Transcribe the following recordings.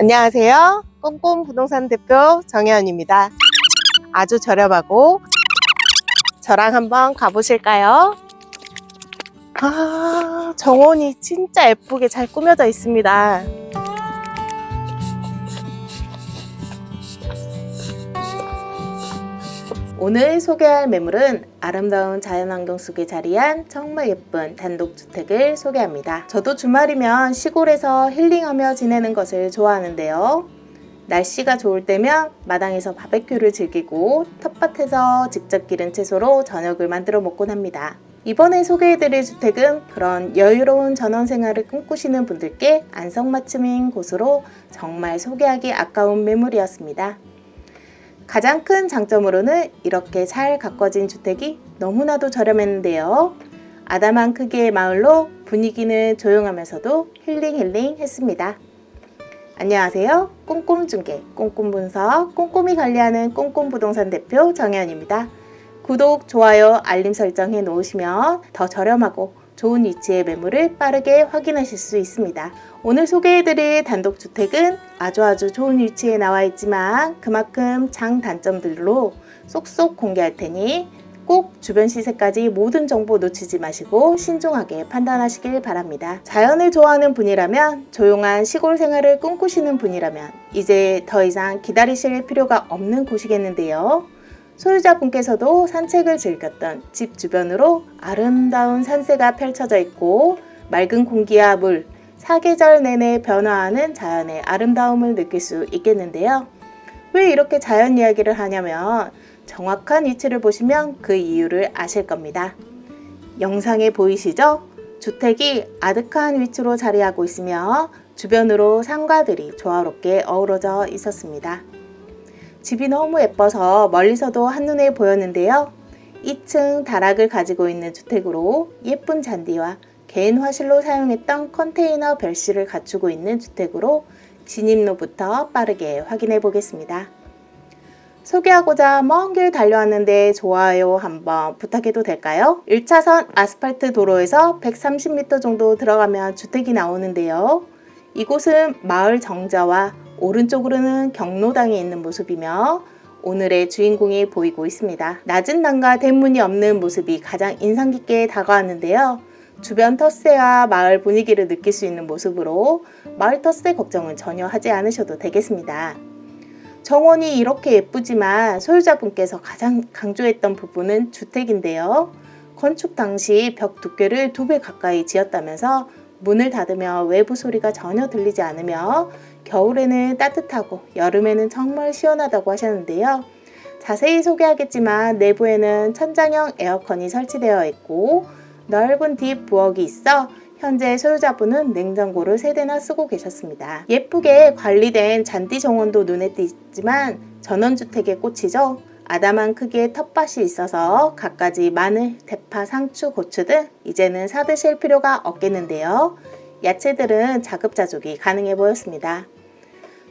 안녕하세요. 꼼꼼 부동산 대표 정혜연입니다. 아주 저렴하고 저랑 한번 가보실까요? 아, 정원이 진짜 예쁘게 잘 꾸며져 있습니다. 오늘 소개할 매물은 아름다운 자연환경 속에 자리한 정말 예쁜 단독주택을 소개합니다. 저도 주말이면 시골에서 힐링하며 지내는 것을 좋아하는데요. 날씨가 좋을 때면 마당에서 바베큐를 즐기고 텃밭에서 직접 기른 채소로 저녁을 만들어 먹곤 합니다. 이번에 소개해드릴 주택은 그런 여유로운 전원 생활을 꿈꾸시는 분들께 안성맞춤인 곳으로 정말 소개하기 아까운 매물이었습니다. 가장 큰 장점으로는 이렇게 잘 가꿔진 주택이 너무나도 저렴했는데요. 아담한 크기의 마을로 분위기는 조용하면서도 힐링 힐링 했습니다. 안녕하세요. 꼼꼼 중개, 꼼꼼 분석, 꼼꼼히 관리하는 꼼꼼 부동산 대표 정혜연입니다. 구독, 좋아요, 알림 설정 해 놓으시면 더 저렴하고 좋은 위치의 매물을 빠르게 확인하실 수 있습니다. 오늘 소개해드릴 단독주택은 아주 아주 좋은 위치에 나와 있지만 그만큼 장단점들로 쏙쏙 공개할 테니 꼭 주변 시세까지 모든 정보 놓치지 마시고 신중하게 판단하시길 바랍니다. 자연을 좋아하는 분이라면 조용한 시골 생활을 꿈꾸시는 분이라면 이제 더 이상 기다리실 필요가 없는 곳이겠는데요. 소유자분께서도 산책을 즐겼던 집 주변으로 아름다운 산세가 펼쳐져 있고 맑은 공기와 물, 사계절 내내 변화하는 자연의 아름다움을 느낄 수 있겠는데요. 왜 이렇게 자연 이야기를 하냐면 정확한 위치를 보시면 그 이유를 아실 겁니다. 영상에 보이시죠? 주택이 아득한 위치로 자리하고 있으며 주변으로 상가들이 조화롭게 어우러져 있었습니다. 집이 너무 예뻐서 멀리서도 한눈에 보였는데요. 2층 다락을 가지고 있는 주택으로 예쁜 잔디와 개인 화실로 사용했던 컨테이너 별실을 갖추고 있는 주택으로 진입로부터 빠르게 확인해 보겠습니다. 소개하고자 먼 길 달려왔는데 좋아요 한번 부탁해도 될까요? 1차선 아스팔트 도로에서 130m 정도 들어가면 주택이 나오는데요. 이곳은 마을 정자와 오른쪽으로는 경로당이 있는 모습이며 오늘의 주인공이 보이고 있습니다. 낮은 단과 대문이 없는 모습이 가장 인상 깊게 다가왔는데요. 주변 텃세와 마을 분위기를 느낄 수 있는 모습으로 마을 텃세 걱정은 전혀 하지 않으셔도 되겠습니다. 정원이 이렇게 예쁘지만 소유자분께서 가장 강조했던 부분은 주택인데요. 건축 당시 벽 두께를 두 배 가까이 지었다면서 문을 닫으며 외부 소리가 전혀 들리지 않으며 겨울에는 따뜻하고 여름에는 정말 시원하다고 하셨는데요. 자세히 소개하겠지만 내부에는 천장형 에어컨이 설치되어 있고 넓은 뒷 부엌이 있어 현재 소유자분은 냉장고를 세대나 쓰고 계셨습니다. 예쁘게 관리된 잔디 정원도 눈에 띄지만 전원주택의 꽃이죠. 아담한 크기의 텃밭이 있어서 갖가지 마늘, 대파, 상추, 고추 등 이제는 사드실 필요가 없겠는데요. 야채들은 자급자족이 가능해 보였습니다.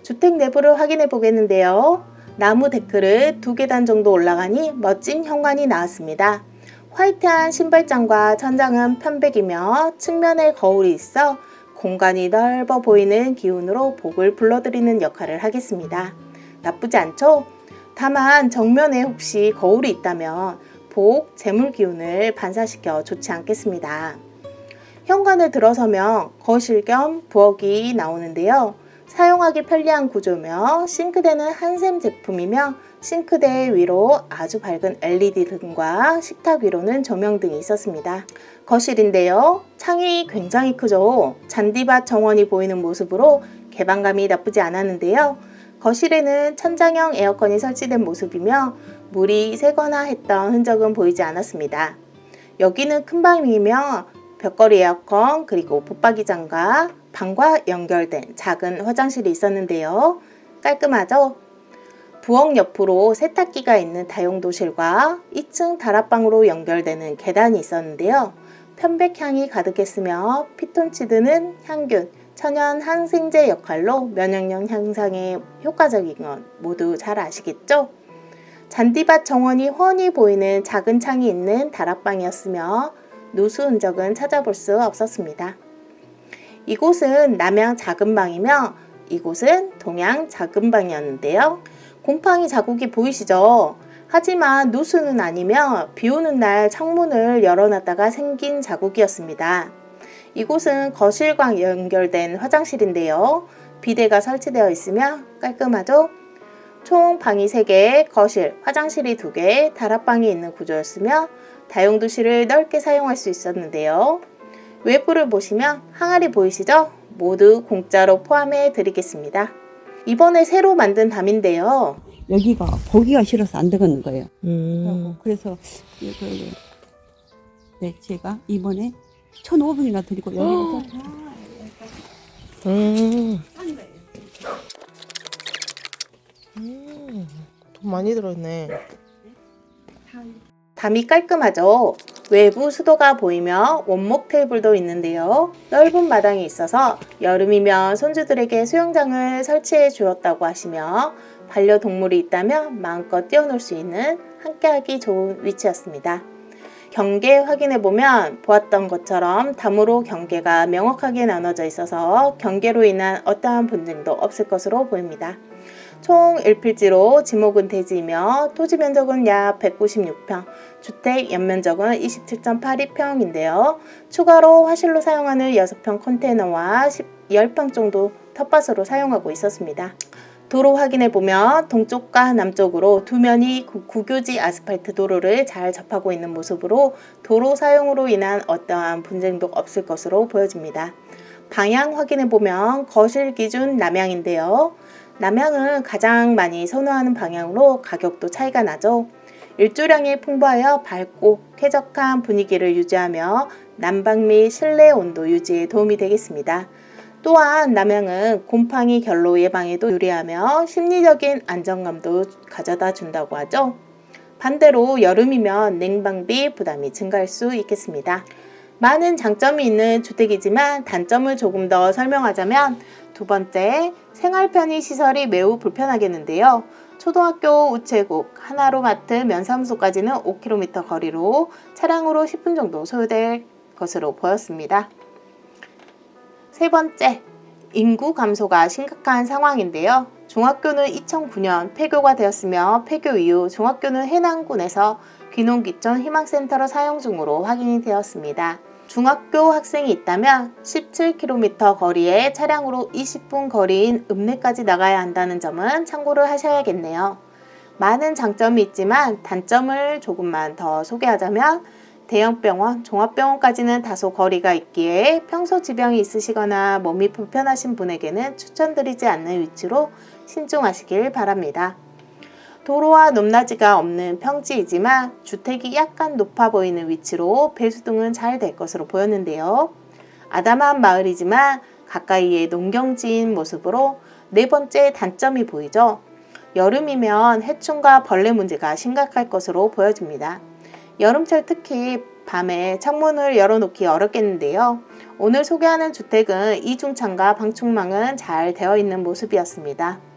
주택 내부를 확인해 보겠는데요. 나무 데크를 두 계단 정도 올라가니 멋진 현관이 나왔습니다. 화이트한 신발장과 천장은 편백이며 측면에 거울이 있어 공간이 넓어 보이는 기운으로 복을 불러들이는 역할을 하겠습니다. 나쁘지 않죠? 다만 정면에 혹시 거울이 있다면 복, 재물 기운을 반사시켜 좋지 않겠습니다. 현관을 들어서면 거실 겸 부엌이 나오는데요. 사용하기 편리한 구조며 싱크대는 한샘 제품이며 싱크대 위로 아주 밝은 LED 등과 식탁 위로는 조명등이 있었습니다. 거실인데요. 창이 굉장히 크죠. 잔디밭 정원이 보이는 모습으로 개방감이 나쁘지 않았는데요. 거실에는 천장형 에어컨이 설치된 모습이며 물이 새거나 했던 흔적은 보이지 않았습니다. 여기는 큰 방이며 벽걸이 에어컨 그리고 붙박이장과 방과 연결된 작은 화장실이 있었는데요. 깔끔하죠? 부엌 옆으로 세탁기가 있는 다용도실과 2층 다락방으로 연결되는 계단이 있었는데요. 편백향이 가득했으며 피톤치드는 향균, 천연 항생제 역할로 면역력 향상에 효과적인 건 모두 잘 아시겠죠? 잔디밭 정원이 훤히 보이는 작은 창이 있는 다락방이었으며 누수 흔적은 찾아볼 수 없었습니다. 이곳은 남양 작은 방이며 이곳은 동양 작은방이었는데요. 곰팡이 자국이 보이시죠? 하지만 누수는 아니며 비 오는 날 창문을 열어놨다가 생긴 자국이었습니다. 이곳은 거실과 연결된 화장실인데요. 비대가 설치되어 있으며 깔끔하죠? 총 방이 3개, 거실, 화장실이 2개, 다락방이 있는 구조였으며 다용도실을 넓게 사용할 수 있었는데요. 외부를 보시면 항아리 보이시죠? 모두 공짜로 포함해 드리겠습니다. 이번에 새로 만든 담인데요. 여기가 보기가 싫어서 안 되겠는 거예요. 음, 그래서 네 제가 이번에 1,500이나 드리고 여기서 음, 음, 돈 많이 들었네. 담이 깔끔하죠? 외부 수도가 보이며 원목 테이블도 있는데요. 넓은 마당이 있어서 여름이면 손주들에게 수영장을 설치해 주었다고 하시며 반려동물이 있다면 마음껏 뛰어놀 수 있는 함께하기 좋은 위치였습니다. 경계 확인해 보면 보았던 것처럼 담으로 경계가 명확하게 나눠져 있어서 경계로 인한 어떠한 분쟁도 없을 것으로 보입니다. 총 1필지로 지목은 대지이며 토지 면적은 약 196평, 주택 연면적은 27.82평인데요. 추가로 화실로 사용하는 6평 컨테이너와 10평 정도 텃밭으로 사용하고 있었습니다. 도로 확인해 보면 동쪽과 남쪽으로 두 면이 구- 구교지 아스팔트 도로를 잘 접하고 있는 모습으로 도로 사용으로 인한 어떠한 분쟁도 없을 것으로 보여집니다. 방향 확인해 보면 거실 기준 남향인데요. 남향은 가장 많이 선호하는 방향으로 가격도 차이가 나죠. 일조량이 풍부하여 밝고 쾌적한 분위기를 유지하며 난방 및 실내 온도 유지에 도움이 되겠습니다. 또한 남향은 곰팡이 결로 예방에도 유리하며 심리적인 안정감도 가져다 준다고 하죠. 반대로 여름이면 냉방비 부담이 증가할 수 있겠습니다. 많은 장점이 있는 주택이지만 단점을 조금 더 설명하자면 두 번째, 생활 편의 시설이 매우 불편하겠는데요. 초등학교 우체국, 하나로마트, 면사무소까지는 5km 거리로 차량으로 10분 정도 소요될 것으로 보였습니다. 세 번째, 인구 감소가 심각한 상황인데요. 중학교는 2009년 폐교가 되었으며 폐교 이후 중학교는 해남군에서 귀농귀촌 희망센터로 사용 중으로 확인이 되었습니다. 중학교 학생이 있다면 17km 거리에 차량으로 20분 거리인 읍내까지 나가야 한다는 점은 참고를 하셔야겠네요. 많은 장점이 있지만 단점을 조금만 더 소개하자면 대형병원, 종합병원까지는 다소 거리가 있기에 평소 지병이 있으시거나 몸이 불편하신 분에게는 추천드리지 않는 위치로 신중하시길 바랍니다. 도로와 높낮이가 없는 평지이지만 주택이 약간 높아 보이는 위치로 배수 등은 잘 될 것으로 보였는데요. 아담한 마을이지만 가까이에 농경지인 모습으로 네 번째 단점이 보이죠. 여름이면 해충과 벌레 문제가 심각할 것으로 보여집니다. 여름철 특히 밤에 창문을 열어놓기 어렵겠는데요. 오늘 소개하는 주택은 이중창과 방충망은 잘 되어 있는 모습이었습니다.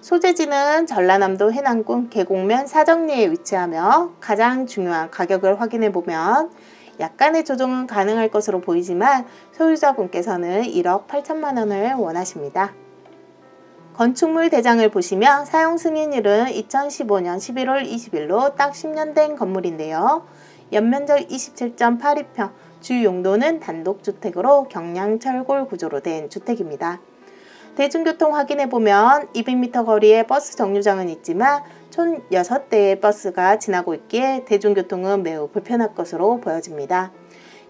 소재지는 전라남도 해남군 계곡면 사정리에 위치하며 가장 중요한 가격을 확인해 보면 약간의 조정은 가능할 것으로 보이지만 소유자분께서는 1억 8천만 원을 원하십니다. 건축물 대장을 보시면 사용 승인일은 2015년 11월 20일로 딱 10년 된 건물인데요. 연면적 27.82평, 주 용도는 단독주택으로 경량철골 구조로 된 주택입니다. 대중교통 확인해 보면 200m 거리에 버스 정류장은 있지만 총 6대의 버스가 지나고 있기에 대중교통은 매우 불편할 것으로 보여집니다.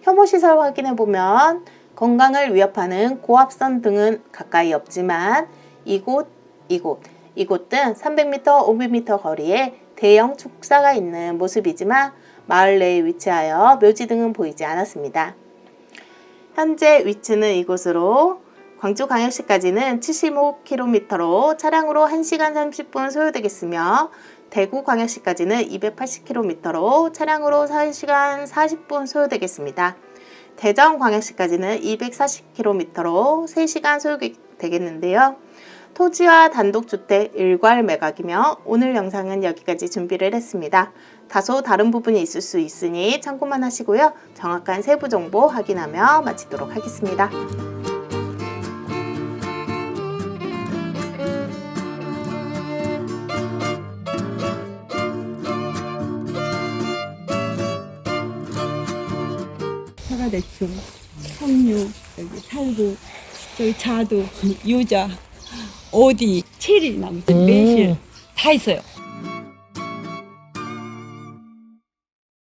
혐오시설 확인해 보면 건강을 위협하는 고압선 등은 가까이 없지만 이곳, 이곳, 이곳 등 300m, 500m 거리에 대형 축사가 있는 모습이지만 마을 내에 위치하여 묘지 등은 보이지 않았습니다. 현재 위치는 이곳으로 광주광역시까지는 75km로 차량으로 1시간 30분 소요되겠으며 대구 광역시까지는 280km로 차량으로 4시간 40분 소요되겠습니다. 대전 광역시까지는 240km로 3시간 소요되겠는데요. 토지와 단독주택 일괄 매각이며 오늘 영상은 여기까지 준비를 했습니다. 다소 다른 부분이 있을 수 있으니 참고만 하시고요. 정확한 세부 정보 확인하며 마치도록 하겠습니다. 대추, 석류, 여기 살구, 저기 자두, 유자, 오디, 체리 나무, 매실 다 있어요.